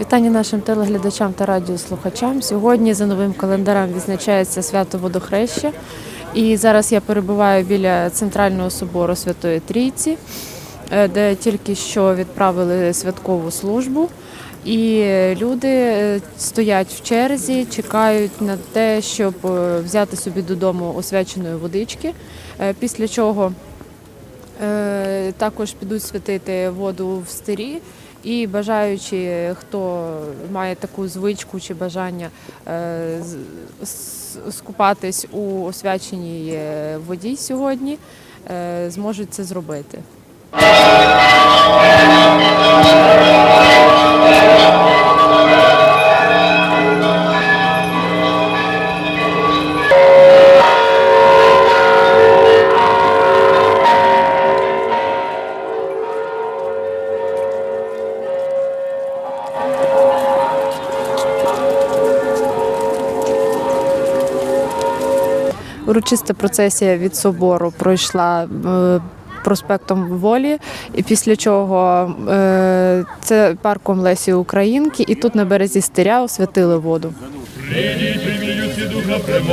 Вітання нашим телеглядачам та радіослухачам. Сьогодні за новим календарем відзначається свято водохреща. І зараз я перебуваю біля центрального собору Святої Трійці, е, де тільки що відправили святкову службу. І люди е, стоять в черзі, чекають на те, щоб е, взяти собі додому освяченої водички. Після чого Також підуть святити воду в стирі. І бажаючи, хто має таку звичку чи бажання е, скупатись у освяченій е, воді сьогодні, е, зможуть це зробити. Урочиста процесія від собору пройшла е, проспектом Волі, і після чого е, це парком Лесі Українки, і тут на березі стиря освятили воду. Духа премудрості,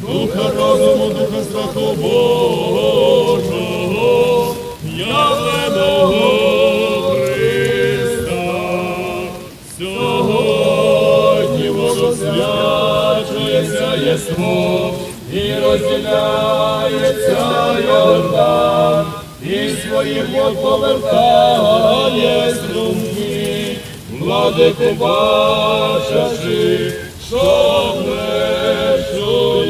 духа розуму, духа страху Божого, явленого водосвячується єство, і розділяється Йордан, і своїх вод повертає струмки, владику бачачи, що вмешується.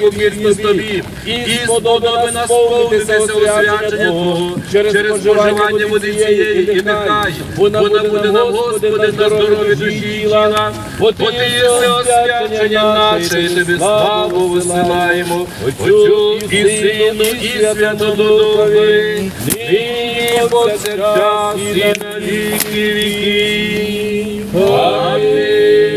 Вірність тобі, і сподобами насповнитися освячення Твого. Через споживання води цієї, і нехай. вона буде нам, Господи, на здоров'я душі і тіла, бо Ти єси освячення наше, і Тобі славу висилаємо, Отцю і Сину, і Святому Духові, нині повсякчас і на віки віків. Амінь.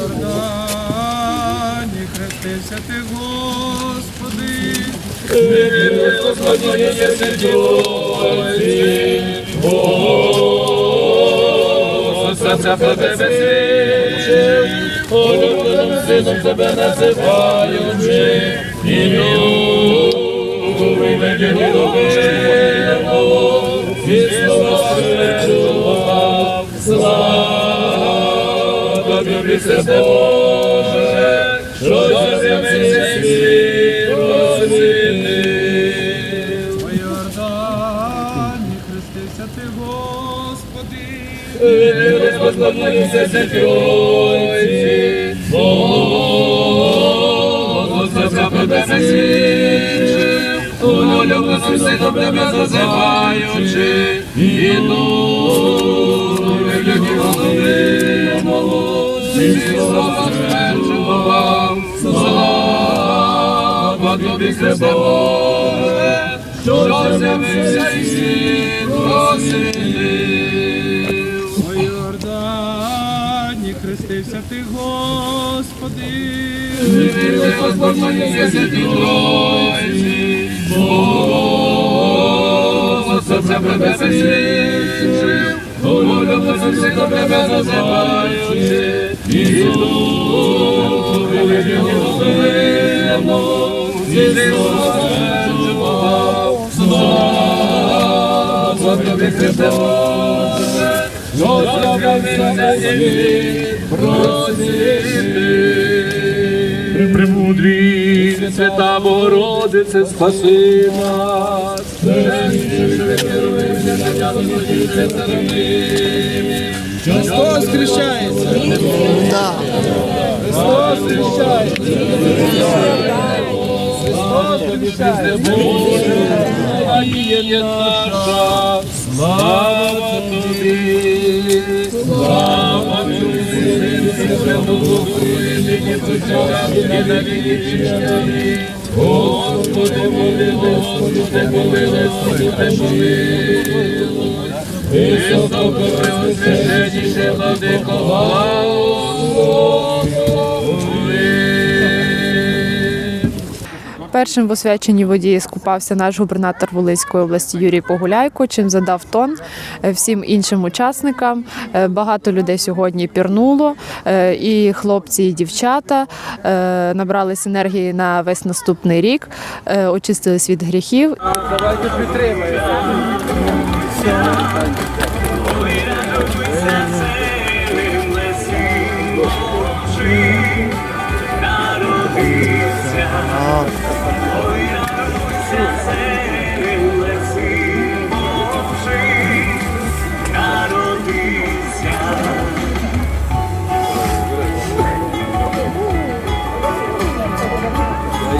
Йордані, хрестився ти, Господи, Серця про тебе свідчив, улюбленим сином тебе називаючи, ім'ю виведені любимо, слава Боже, що з'явився світ розмінив. по Йордані, хрестився ти, Господи, Поклоніться Тройці, Богу, Серця про тебе свідчив, улюбленим сином тебе зазиваючи, і слава тобі, Боже, що з'явився і світ Йордані, хрестився ти, Господи, Поклоніться святій Тройці, серця про тебе свідчив, улюбленим сином тебе називаючи, і дух виведені головину, зі стверджував, слава тобі, що з'явився і просвіти. Премудрі, свята Богородице, спаси нас. Христос хрещається. Христос хрещається. Христос хрещається. Слава є наша, слава тобі, слава тобі, Святому Духу, нині повсякчас, і на. Господи, помилуй, Господи, помилуй, Господи, помилуй. Високо преосвященніше, владико, благослови. Першим в освяченій воді скупався наш губернатор Волинської області Юрій Погуляйко, чим задав тон е, всім іншим учасникам. Е, Багато людей сьогодні пірнуло, е, і хлопці, і дівчата набрались енергії на весь наступний рік, очистились від гріхів Давайте підтримаємо.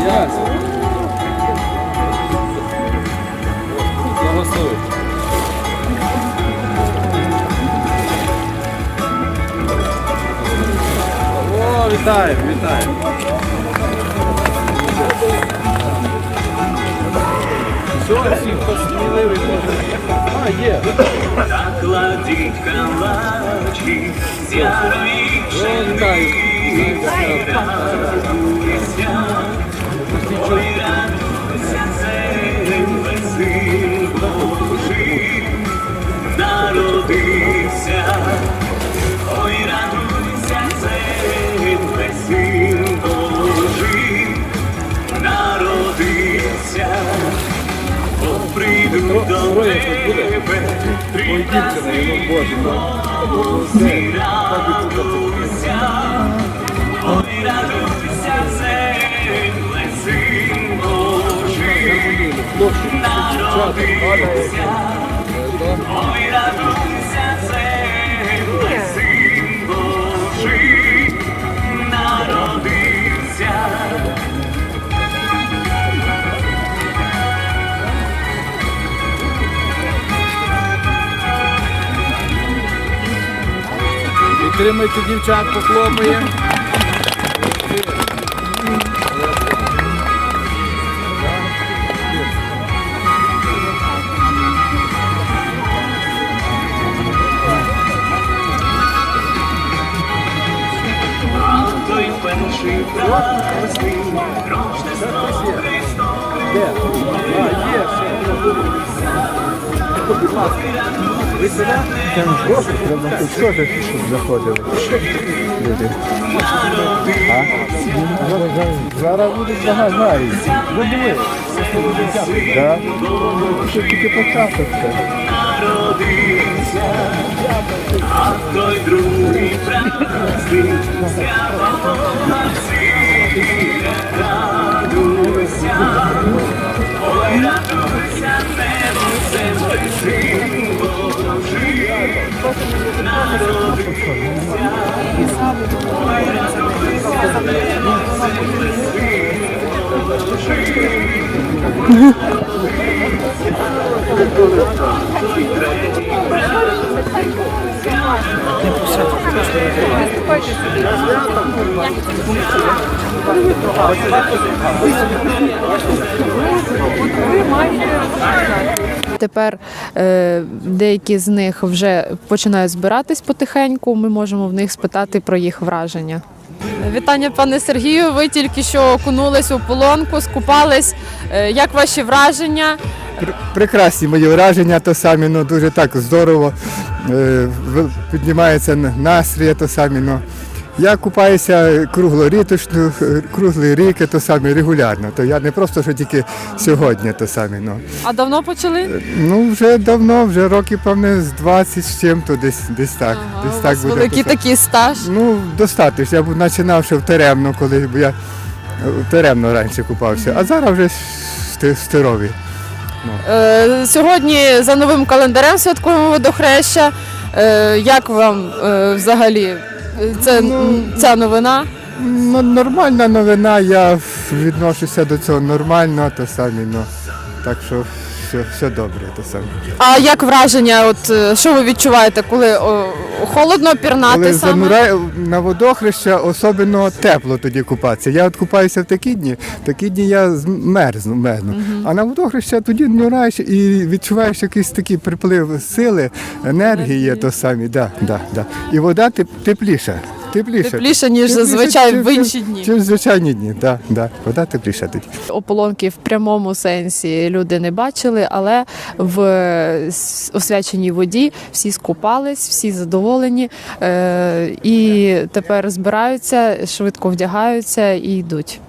Ясно. Благослови. О, вітаю, вітаю. Все, всі, хто сміливий, може. А, є. Кладіть калачі, з'яві О, вітаю. ой, прийду до тебе, рази Ой, радуйся, ой, радуйся, Ой, радуйся, земле, син народився. Підтримайте дівчат, похлопаємо. Той перший праздник, Рождество Христове, А, є, все. Зараз буде багато знаю. Ну диви. Да. Ще тільки початок це. Народився, а той другий праздник, Бога всіх, радуйся, ой, радуйся, небо, земле, син Божий, народився, ой, радуйся, небо, земле, син Божий. Тепер е, деякі з них вже починають збиратись потихеньку. Ми можемо в них спитати про їх враження. Вітання, пане Сергію. Ви тільки що окунулись у полонку, скупались. Е, Як ваші враження? Прекрасні мої враження, то самі, ну дуже так здорово. Е, Піднімається настрій, то самі. Ну. Я купаюся круглоріточну, е, круглий рік, то самі регулярно. То я не просто що тільки сьогодні, то самі. Ну. А давно почали? ну вже давно, вже років, певне, з 20 з чим-то десь, десь так. Ага, десь так буде. великий такий стаж. Ну, достатньо. Я починав ще в Теремно, коли бо я в Теремно раніше купався, а зараз вже сти- стирові. Е, Сьогодні за новим календарем святкуємо водохреща. Е, Як вам е, взагалі е, це, м, ця новина? Ну, нормальна новина, я відношуся до цього нормально, то самі, ну. Так що все, все добре. То саме. А як враження? От е, що ви відчуваєте, коли о, холодно пірнати Коли саме? занурає на водохреща, особливо тепло тоді купатися. Я от купаюся в такі дні, такі дні я змерзну, мерзну. А на водохреща тоді нюраєш і відчуваєш якийсь такий приплив сили, енергії, то самі. Да, да, да. І вода теп- тепліша. Тепліша, Тепліше, ніж Тепліше, зазвичай чим- в інші дні. Чим в звичайні дні, да, да. вода тепліша тоді. Ополонки в прямому сенсі люди не бачили, але в освяченій воді всі скупались, всі задоволені е, і тепер збираються, швидко вдягаються і йдуть.